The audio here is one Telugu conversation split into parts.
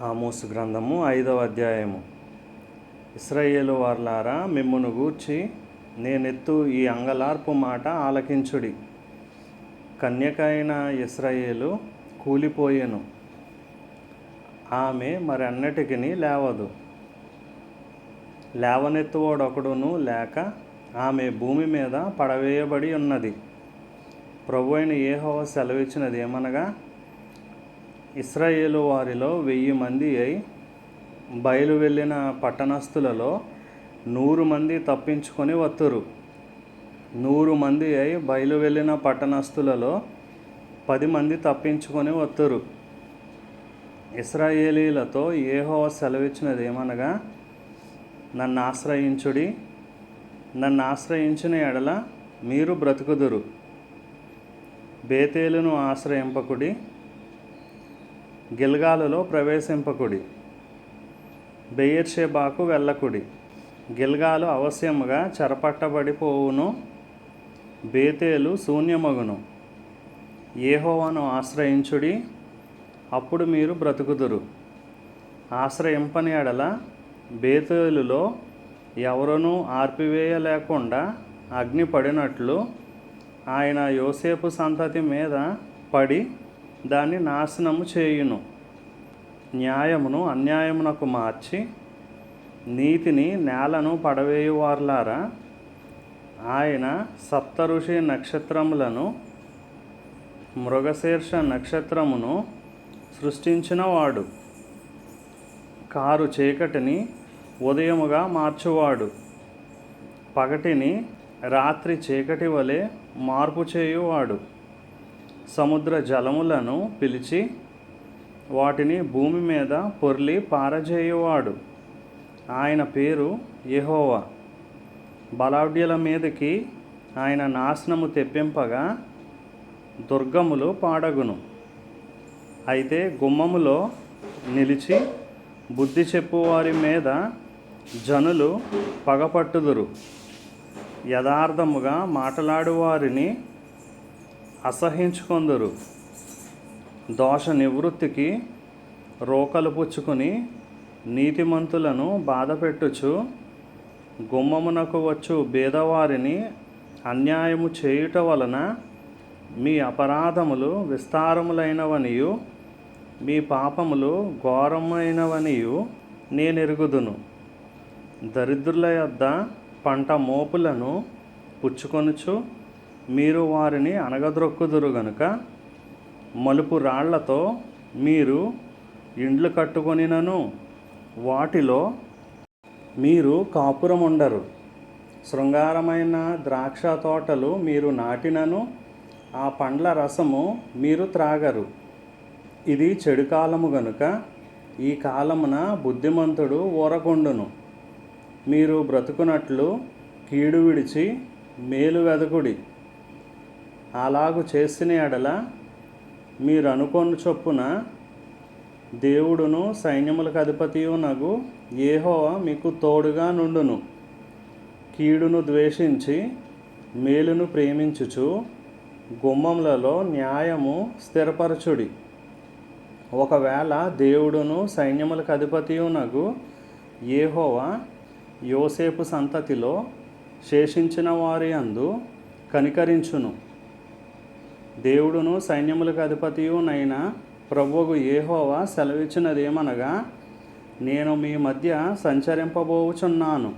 ఆమోసు గ్రంథము ఐదవ అధ్యాయము. ఇస్రాయేలు వార్లారా మిమ్మును గూర్చి నేనెత్తు ఈ అంగలార్పు మాట ఆలకించుడి. కన్యకైన ఇస్రాయేలు కూలిపోయెను. ఆమె మరి అన్నిటికీ లేవదు. లేవనెత్తువాడొకడును లేక ఆమె భూమి మీద పడవేయబడి ఉన్నది. ప్రభు అయిన ఏహో సెలవిచ్చినది ఏమనగా ఇస్రాయేలు వారిలో వెయ్యి మంది అయి బయలు వెళ్ళిన పట్టణస్థులలో నూరు మంది తప్పించుకొని వత్తురు. నూరు మంది అయి బయలు వెళ్ళిన పట్టణస్థులలో పది మంది తప్పించుకొని వత్తురు. ఇస్రాయేలీలతో ఏహోవ సెలవిచ్చినది ఏమనగా నన్ను ఆశ్రయించుడి నన్ను ఆశ్రయించిన ఎడల మీరు బ్రతుకుదురు. బేతేలును ఆశ్రయింపకుడి గిల్గాలులో ప్రవేశింపకుడి. బెయిర్షేబాకు వెళ్ళకుడి. గిల్గాలు అవశ్యముగా చెరపట్టబడిపోవును. బేతేలు శూన్యమగును. ఏహోవాను ఆశ్రయించుడి. అప్పుడు మీరు బ్రతుకుదురు. ఆశ్రయింపని ఎడల బేతేలులో ఎవరనూ ఆర్పివేయలేకుండా అగ్ని పడినట్లు ఆయన యోసేపు సంతతి మీద పడి దాన్ని నాశనము చేయును. న్యాయమును అన్యాయమునకు మార్చి నీతిని నేలను పడవేయువార్లారా. ఆయన సప్తఋషి నక్షత్రములను మృగశీర్ష నక్షత్రమును సృష్టించినవాడు. కారు చీకటిని ఉదయముగా మార్చువాడు. పగటిని రాత్రి చీకటి వలె మార్పు చేయువాడు. సముద్ర జలములను పిలిచి వాటిని భూమి మీద పొర్లి పారజేయువాడు. ఆయన పేరు యెహోవా. బలాఢ్యుల మీదకి ఆయన నాశనము తెప్పింపగా దుర్గములు పాడగును. అయితే గుమ్మములో నిలిచి బుద్ధి చెప్పువారి మీద జనులు పగపట్టుదురు. యథార్థముగా మాట్లాడువారిని అసహించుకొందురు. దోష నివృత్తికి రోకలు పుచ్చుకొని నీతిమంతులను బాధపెట్టుచు గుమ్మమునకు వచ్చు బేదవారిని అన్యాయము చేయుట వలన మీ అపరాధములు విస్తారములైనవనియు మీ పాపములు ఘోరమైనవనియు నేనెరుగుదును. దరిద్రుల యొద్ద పంట మోపులను పుచ్చుకొనుచు మీరు వారిని అనగద్రొక్కుదురు గనుక మలుపు రాళ్ళతో మీరు ఇండ్లు కట్టుకొనినను వాటిలో మీరు కాపురం ఉండరు శృంగారమైన ద్రాక్ష తోటలు మీరు నాటినను ఆ పండ్ల రసము మీరు త్రాగరు. ఇది చెడు కాలము గనుక ఈ కాలమున బుద్ధిమంతుడు ఊరకొండును. మీరు బ్రతుకునట్లు కీడు విడిచి మేలు వెదకుడి. అలాగు చేసిన ఎడల మీరు అనుకోని చొప్పున దేవుడును సైన్యములకు అధిపతియునగు ఏహోవా మీకు తోడుగా నుండును. కీడును ద్వేషించి మేలును ప్రేమించుచు గుమ్మములలో న్యాయము స్థిరపరచుడి. ఒకవేళ దేవుడును సైన్యములకు అధిపతియునగు ఏహోవా యోసేపు సంతతిలో శేషించిన వారి అందు కనికరించును. దేవుడును సైన్యములకు అధిపతియునైన ప్రభువుకు ఏహోవా సెలవిచ్చినదేమనగా నేను మీ మధ్య సంచరింపబోచున్నాను.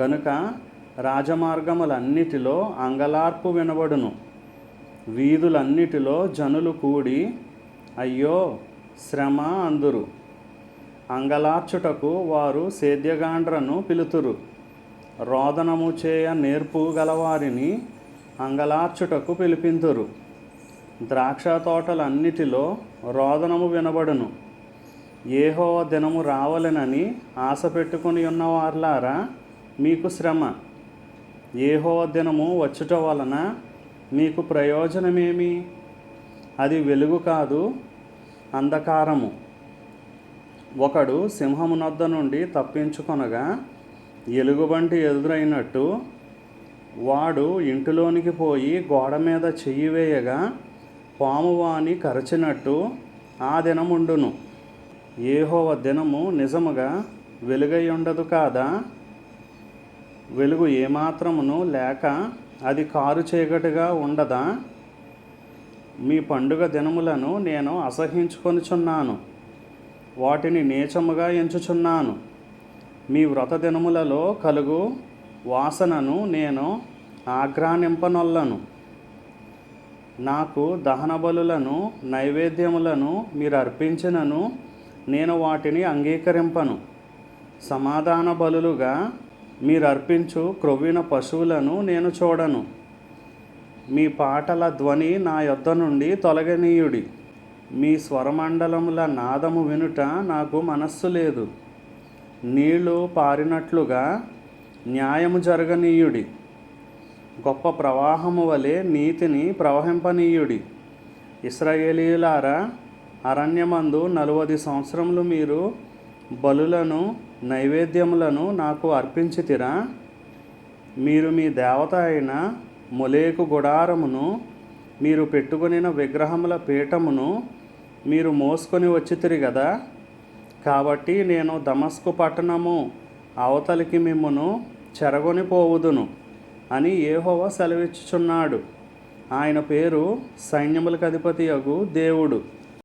గనుక రాజమార్గములన్నిటిలో అంగలార్పు వినబడును. వీధులన్నిటిలో జనులు కూడి అయ్యో శ్రమ అందురు. అంగలార్చుటకు వారు సేద్యగాండ్రను పిలుతురు. రోదనము చేయ నేర్పు గలవారిని అంగలార్చుటకు పిలిపింతురు. ద్రాక్ష తోటలన్నిటిలో రోదనము వినబడును. ఏహోవ దినము రావలెనని ఆశ పెట్టుకుని ఉన్నవార్లారా మీకు శ్రమ. ఏహోవ దినము వచ్చుట వలన మీకు ప్రయోజనమేమి? అది వెలుగు కాదు అంధకారము. ఒకడు సింహమునొద్ద నుండి తప్పించుకొనగా ఎలుగుబంటి ఎదురైనట్టు వాడు ఇంటిలోనికి పోయి గోడ మీద చెయ్యి వేయగా పామువాని కరచినట్టు ఆ దినముండును. ఏహోవ దినము నిజముగా వెలుగై ఉండదు కాదా? వెలుగు ఏమాత్రమును లేక అది కారు చీకటిగా ఉండదా? మీ పండుగ దినములను నేను అసహించుకొనుచున్నాను వాటిని నీచముగా ఎంచుచున్నాను. మీ వ్రత దినములలో కలుగు వాసనను నేను ఆగ్రానింపనొల్లను నాకు దహన బలులను నైవేద్యములను మీరు అర్పించినను నేను వాటిని అంగీకరింపను. సమాధాన బలులుగా మీరు అర్పించు క్రొవ్విన పశువులను నేను చూడను. మీ పాటల ధ్వని నా యొద్ద నుండి తొలగనీయుడి. మీ స్వరమండలముల నాదము వినుట నాకు మనస్సు లేదు. నీళ్ళు పారినట్లుగా న్యాయము జరగనీయుడి. గొప్ప ప్రవాహము వలె నీతిని ప్రవహింపనీయుడి. ఇస్రాయేలీలారా అరణ్యమందు నలువది సంవత్సరములు మీరు బలులను నైవేద్యములను నాకు అర్పించితిరా? మీరు మీ దేవత అయిన మొలేకు గుడారమును మీరు పెట్టుకునిన విగ్రహముల పీఠమును మీరు మోసుకొని వచ్చితిరి కదా కాబట్టి నేను దమస్కు పట్టణము అవతలికి మిమ్మును చెరగొని పోవుదును అని ఏహోవా సెలవిచ్చుచున్నాడు. ఆయన పేరు సైన్యములకు అధిపతి దేవుడు.